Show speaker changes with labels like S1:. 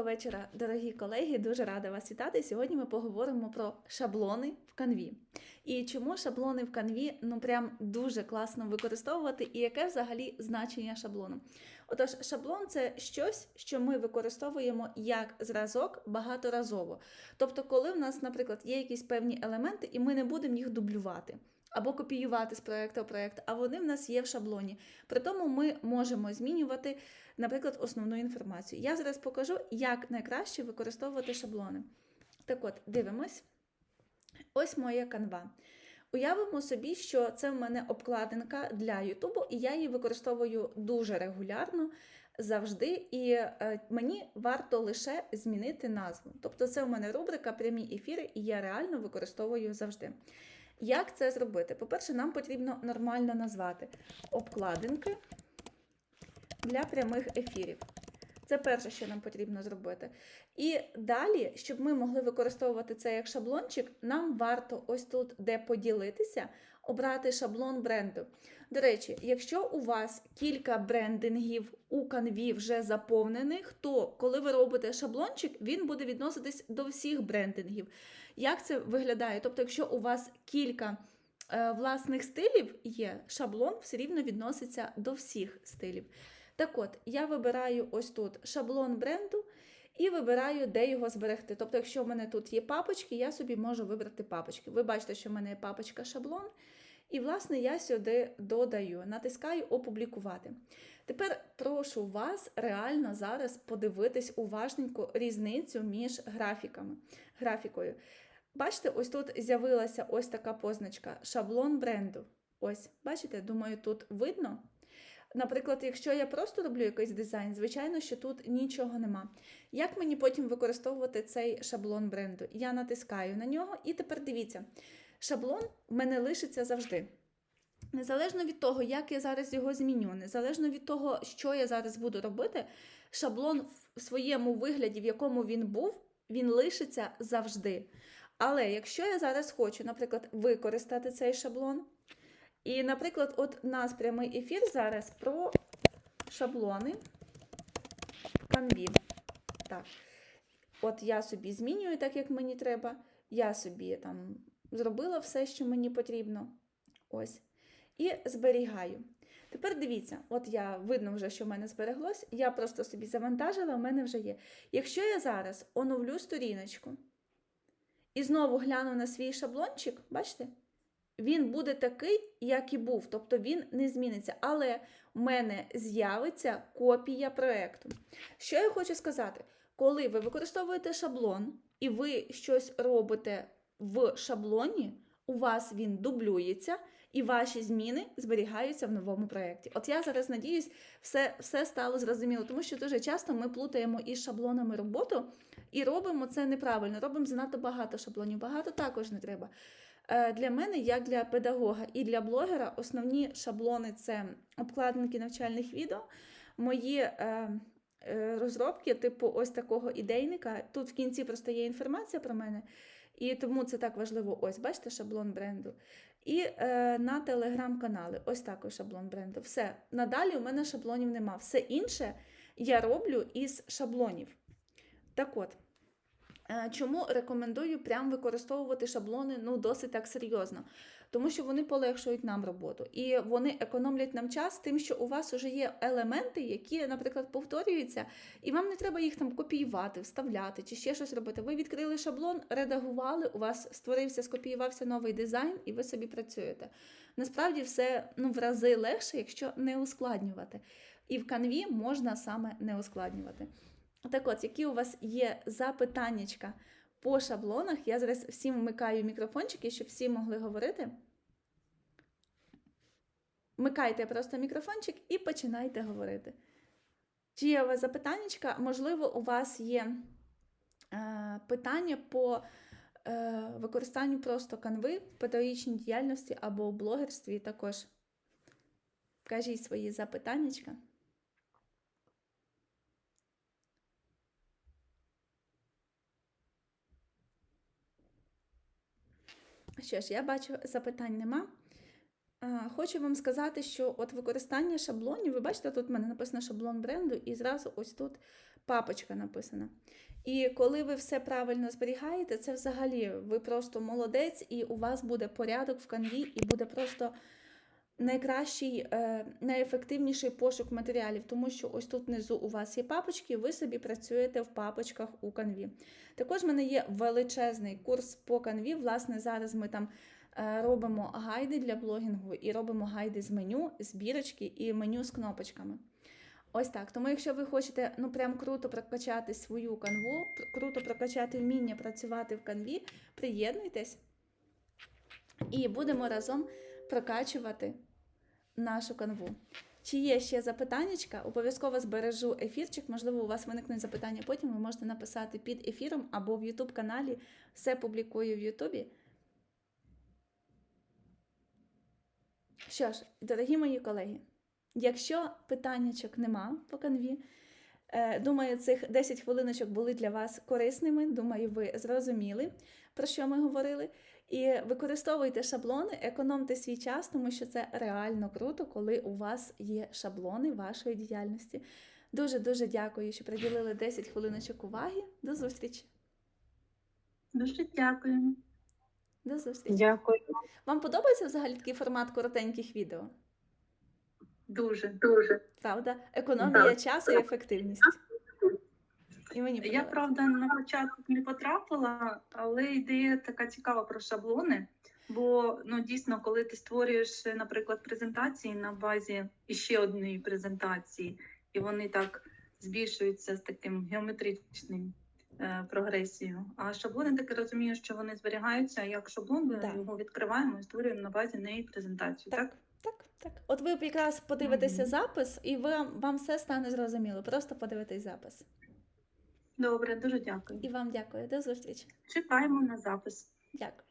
S1: Доброго вечора, дорогі колеги. Дуже рада вас вітати. Сьогодні ми поговоримо про шаблони в канві. І чому шаблони в канві ну прям дуже класно використовувати, і яке взагалі значення шаблону. Отож, шаблон це щось, що ми використовуємо як зразок багаторазово. Тобто, коли в нас, наприклад, є якісь певні елементи, і ми не будемо їх дублювати. Або копіювати з проєкту в проєкт, а вони в нас є в шаблоні. При тому ми можемо змінювати, наприклад, основну інформацію. Я зараз покажу, як найкраще використовувати шаблони. Так от, дивимось. Ось моя канва. Уявимо собі, що це в мене обкладинка для Ютубу, і я її використовую дуже регулярно, завжди, і е, мені варто лише змінити назву. Тобто, це в мене рубрика прямі ефіри, і я реально використовую завжди. Як це зробити? По-перше, нам потрібно нормально назвати обкладинки для прямих ефірів. Це перше, що нам потрібно зробити. І далі, щоб ми могли використовувати це як шаблончик, нам варто ось тут, де поділитися, обрати шаблон бренду. До речі, якщо у вас кілька брендингів у канві вже заповнених, то коли ви робите шаблончик, він буде відноситись до всіх брендингів. Як це виглядає? Тобто, якщо у вас кілька е, власних стилів є, шаблон все рівно відноситься до всіх стилів. Так от, я вибираю ось тут шаблон бренду і вибираю, де його зберегти. Тобто, якщо в мене тут є папочки, я собі можу вибрати папочки. Ви бачите, що в мене є папочка шаблон. І, власне, я сюди додаю, натискаю опублікувати. Тепер прошу вас реально зараз подивитись уважненько різницю між графіками, графікою. Бачите, ось тут з'явилася ось така позначка шаблон бренду. Ось, бачите, думаю, тут видно. Наприклад, якщо я просто роблю якийсь дизайн, звичайно, що тут нічого нема. Як мені потім використовувати цей шаблон бренду? Я натискаю на нього, і тепер дивіться, шаблон в мене лишиться завжди. Незалежно від того, як я зараз його зміню, незалежно від того, що я зараз буду робити, шаблон в своєму вигляді, в якому він був, він лишиться завжди. Але якщо я зараз хочу, наприклад, використати цей шаблон, і, наприклад, от у нас прямий ефір зараз про шаблони канві. Так. От я собі змінюю так, як мені треба. Я собі там зробила все, що мені потрібно. Ось. І зберігаю. Тепер дивіться, от я видно вже, що в мене збереглось. Я просто собі завантажила, у мене вже є. Якщо я зараз оновлю сторіночку і знову гляну на свій шаблончик, бачите? Він буде такий, як і був, тобто він не зміниться. Але в мене з'явиться копія проєкту. Що я хочу сказати? Коли ви використовуєте шаблон і ви щось робите в шаблоні, у вас він дублюється, і ваші зміни зберігаються в новому проєкті. От я зараз надіюсь, все, все стало зрозуміло, тому що дуже часто ми плутаємо із шаблонами роботу і робимо це неправильно. Робимо занадто багато шаблонів. Багато також не треба. Е, Для мене, як для педагога і для блогера, основні шаблони це обкладинки навчальних відео, мої е, е, розробки, типу ось такого ідейника. Тут в кінці просто є інформація про мене, і тому це так важливо. Ось, бачите, шаблон бренду. І е, на телеграм-канали, ось такий шаблон бренду. Все. Надалі у мене шаблонів нема. Все інше я роблю із шаблонів. Так от. Е, Чому рекомендую прям використовувати шаблони ну, досить так серйозно? Тому що вони полегшують нам роботу і вони економлять нам час, тим, що у вас вже є елементи, які, наприклад, повторюються, і вам не треба їх там копіювати, вставляти чи ще щось робити. Ви відкрили шаблон, редагували, у вас створився, скопіювався новий дизайн, і ви собі працюєте. Насправді все ну, в рази легше, якщо не ускладнювати. І в канві можна саме не ускладнювати. Так от, які у вас є запитаннячка по шаблонах, я зараз всім вмикаю мікрофончики, щоб всі могли говорити. Вмикайте просто мікрофончик і починайте говорити. Чи є у вас запитаннячка? Можливо, у вас є е, питання по е, використанню просто канви в педагогічній діяльності або у блогерстві також. Кажіть свої запитаннячка. Що ж, я бачу, запитань нема. Хочу вам сказати, що от використання шаблонів, ви бачите, тут в мене написано шаблон бренду, і зразу ось тут папочка написана. І коли ви все правильно зберігаєте, це взагалі ви просто молодець, і у вас буде порядок в канві, і буде просто найкращий, е, найефективніший пошук матеріалів, тому що ось тут внизу у вас є папочки, ви собі працюєте в папочках у канві. Також в мене є величезний курс по канві. Власне, зараз ми там е, робимо гайди для блогінгу і робимо гайди з меню, збірочки і меню з кнопочками. Ось так. Тому, якщо ви хочете ну прям круто прокачати свою канву, круто прокачати вміння працювати в канві, приєднуйтесь і будемо разом прокачувати нашу канву. Чи є ще запитаннячка? Обов'язково збережу ефірчик. Можливо, у вас виникнуть запитання потім. Ви можете написати під ефіром або в YouTube каналі. Все публікую в Ютубі. Що ж, дорогі мої колеги, якщо питаннячок нема по канві, е, думаю, цих 10 хвилиночок були для вас корисними. Думаю, ви зрозуміли, про що ми говорили. І використовуйте шаблони, економте свій час, тому що це реально круто, коли у вас є шаблони вашої діяльності. Дуже дуже дякую, що приділили 10 хвилиночок уваги. До зустрічі.
S2: Дуже дякую.
S1: До зустрічі.
S3: Дякую.
S1: Вам подобається взагалі такий формат коротеньких відео?
S2: Дуже, дуже.
S1: Правда? Економія
S2: Так.
S1: часу і ефективність. Мені
S2: Я правда на початок не потрапила, але ідея така цікава про шаблони. Бо ну дійсно, коли ти створюєш, наприклад, презентації на базі іще однієї презентації, і вони так збільшуються з таким геометричним е, прогресією. А шаблони таки розумію, що вони зберігаються як шаблон, ми
S1: Так.
S2: його відкриваємо і створюємо на базі неї презентацію. Так,
S1: Так, так, так. От ви якраз подивитеся
S2: Мгм.
S1: запис, і вам, вам все стане зрозуміло. Просто подивитесь запис.
S2: Добре, дуже дякую.
S1: І вам дякую. До зустрічі.
S2: Чекаємо на запис.
S1: Дякую.